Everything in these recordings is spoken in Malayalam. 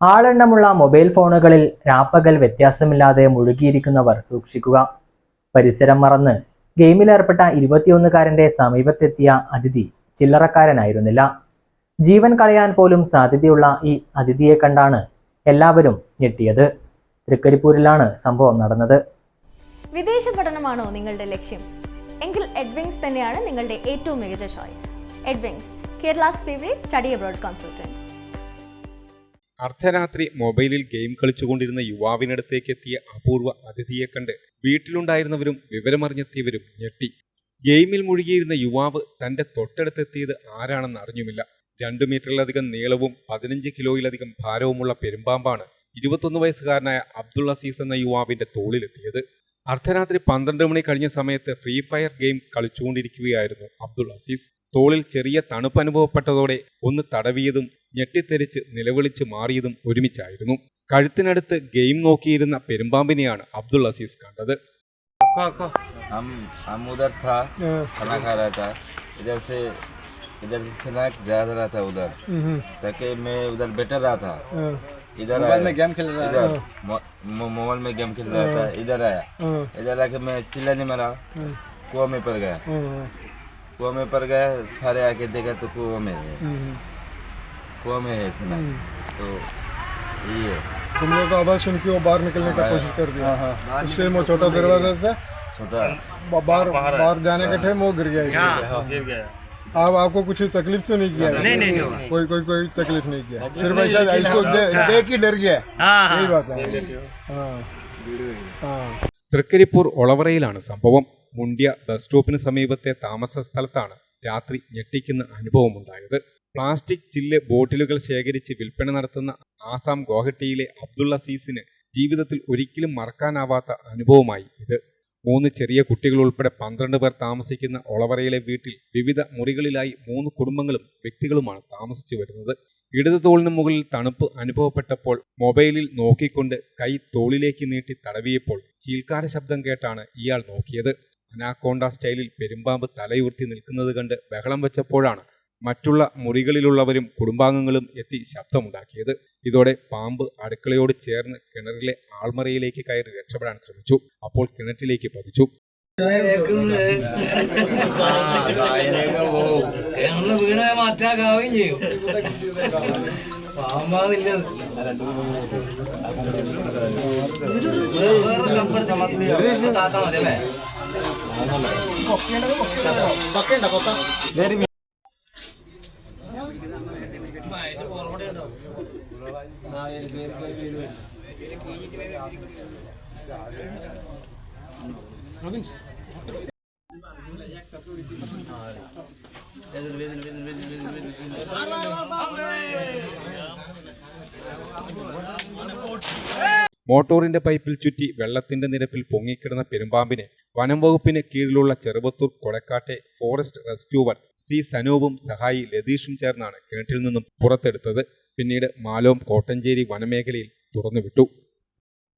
ആളെണ്ണമുള്ള മൊബൈൽ ഫോണുകളിൽ രാപ്പകൽ വ്യത്യാസമില്ലാതെ മുഴുകിയിരിക്കുന്നവർ സൂക്ഷിക്കുക. പരിസരം മറന്ന് ഗെയിമിലേർപ്പെട്ട ഇരുപത്തിയൊന്നുകാരന്റെ സമീപത്തെത്തിയ അതിഥി ചില്ലറക്കാരനായിരുന്നില്ല. ജീവൻ കളയാൻ പോലും സാധ്യതയുള്ള ഈ അതിഥിയെ കണ്ടാണ് എല്ലാവരും ഞെട്ടിയത്. തൃക്കരിപ്പൂരിലാണ് സംഭവം നടന്നത്. വിദേശ പഠനമാണോ നിങ്ങളുടെ ലക്ഷ്യം? എങ്കിൽ എഡ്വിങ്സ് തന്നെയാണ് നിങ്ങളുടെ ഏറ്റവും മികച്ച choice Edwings Kerala's favourite study abroad consultant അർദ്ധരാത്രി മൊബൈലിൽ ഗെയിം കളിച്ചുകൊണ്ടിരുന്ന യുവാവിനടുത്തേക്ക് എത്തിയ അപൂർവ അതിഥിയെ കണ്ട് വീട്ടിലുണ്ടായിരുന്നവരും വിവരമറിഞ്ഞെത്തിയവരും ഞെട്ടി. ഗെയിമിൽ മുഴുകിയിരുന്ന യുവാവ് തന്റെ തൊട്ടടുത്തെത്തിയത് ആരാണെന്ന് അറിഞ്ഞുമില്ല. രണ്ടു മീറ്ററിലധികം നീളവും പതിനഞ്ച് കിലോയിലധികം ഭാരവുമുള്ള പെരുമ്പാമ്പാണ് ഇരുപത്തൊന്ന് വയസ്സുകാരനായ അബ്ദുൾ അസീസ് എന്ന യുവാവിന്റെ തോളിലെത്തിയത്. അർദ്ധരാത്രി പന്ത്രണ്ട് മണി കഴിഞ്ഞ സമയത്ത് ഫ്രീ ഫയർ ഗെയിം കളിച്ചുകൊണ്ടിരിക്കുകയായിരുന്നു അബ്ദുൾ അസീസ്. തോളിൽ ചെറിയ തണുപ്പ് അനുഭവപ്പെട്ടതോടെ ഒന്ന് തടവിയതും ഞെട്ടിത്തെറിച്ച് നിലവിളിച്ച് മാറിയതും ഒരുമിച്ചായിരുന്നു കഴുത്തിനടുത്ത് ഗെയിം നോക്കിയിരുന്ന പെരുമ്പാമ്പിനെയാണ് അബ്ദുൾ അസീസ് കണ്ടത് हम हम उधर था खाना खा रहा था इधर से इधर से स्नैक जा रहा था उधर ताकि मैं उधर बैठा रहा था इधर मोबाइल में गेम खेल रहा था मोबाइल में गेम खेल रहा था इधर आया इधर आके मैं चिल्लाने मारा कुआं में पड़ गया कुआं में पड़ गया सारे आके देखा तो कुआं में है कुआं में है स्नैक तो ये है तुमने तो आवाज सुन के वो बाहर निकलने का कोशिश कर दिया इसलिए वो छोटा दरवाजा से छोटा ब- बाहर बाहर जाने के थे वो गिर गया इसलिए। अब आपको कुछ तकलीफ तो नहीं किया नहीं नहीं कोई कोई कोई तकलीफ नहीं किया सिर्फ ऐसा इसको दे- देख ही डर गया यही बात है हाँ हाँ തൃക്കരിപ്പൂർ ഒളവറയിലാണ് സംഭവം മുണ്ടിയ ബസ് സ്റ്റോപ്പിന് സമീപത്തെ താമസ സ്ഥലത്താണ് രാത്രി ഞെട്ടിക്കുന്ന അനുഭവമുണ്ടായത് പ്ലാസ്റ്റിക് ചില്ല് ബോട്ടിലുകൾ ശേഖരിച്ച് വിൽപ്പന നടത്തുന്ന ആസാം ഗോഹട്ടിയിലെ അബ്ദുൾ അസീസിന് ജീവിതത്തിൽ ഒരിക്കലും മറക്കാനാവാത്ത അനുഭവമായി ഇത്. മൂന്ന് ചെറിയ കുട്ടികൾ ഉൾപ്പെടെ പന്ത്രണ്ട് പേർ താമസിക്കുന്ന ഒളവറയിലെ വീട്ടിൽ വിവിധ മുറികളിലായി മൂന്ന് കുടുംബങ്ങളും വ്യക്തികളുമാണ് താമസിച്ചു വരുന്നത്. ഇടത് തോളിന് മുകളിൽ തണുപ്പ് അനുഭവപ്പെട്ടപ്പോൾ മൊബൈലിൽ നോക്കിക്കൊണ്ട് കൈ തോളിലേക്ക് നീട്ടി തടവിയപ്പോൾ ചീൽക്കാര ശബ്ദം കേട്ടാണ് ഇയാൾ നോക്കിയത്. അനാക്കോണ്ട സ്റ്റൈലിൽ പെരുമ്പാമ്പ് തലയുർത്തി നിൽക്കുന്നത് കണ്ട് ബഹളം വെച്ചപ്പോഴാണ് മറ്റുള്ള മുറികളിലുള്ളവരും കുടുംബാംഗങ്ങളും എത്തി ശബ്ദമുണ്ടാക്കിയത്. ഇതോടെ പാമ്പ് അടുക്കളയോട് ചേർന്ന് കിണറിലെ ആൾമറയിലേക്ക് കയറി രക്ഷപ്പെടാൻ ശ്രമിച്ചു. അപ്പോൾ കിണറ്റിലേക്ക് പതിച്ചു. കിണറിൽ വീണ മാറ്റാകാവുകയും ചെയ്യും. താത്താ മതി അല്ലേ മോട്ടോറിന്റെ പൈപ്പിൽ ചുറ്റി വെള്ളത്തിന്റെ നിരപ്പിൽ പൊങ്ങിക്കിടന്ന പെരുമ്പാമ്പിനെ വനം വകുപ്പിന് കീഴിലുള്ള ചെറുവത്തൂർ കൊടക്കാട്ടെ ഫോറസ്റ്റ് റെസ്ക്യൂവർ സി സനൂപും സഹായി ലതീഷും ചേർന്നാണ് കിണറ്റിൽ നിന്നും പുറത്തെടുത്തത്. പിന്നീട് മാലോം കോട്ടഞ്ചേരി വനമേഖലയിൽ തുറന്നുവിട്ടു.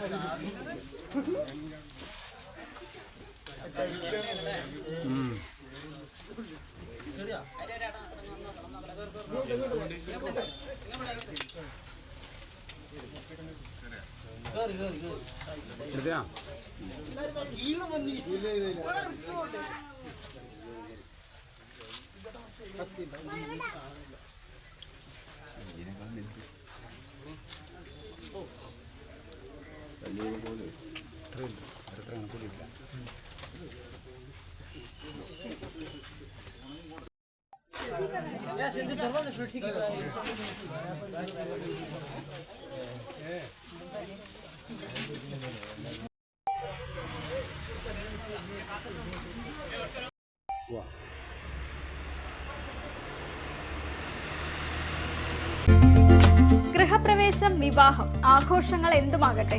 എടുത്തിനാ സത്യം. അഞ്ഞൂറ് പോലും ഇത്രയും അടുത്ത കണക്കൂലില്ല വാ ഗൃഹപ്രവേശം വിവാഹം ആഘോഷങ്ങൾ എന്തുമാകട്ടെ?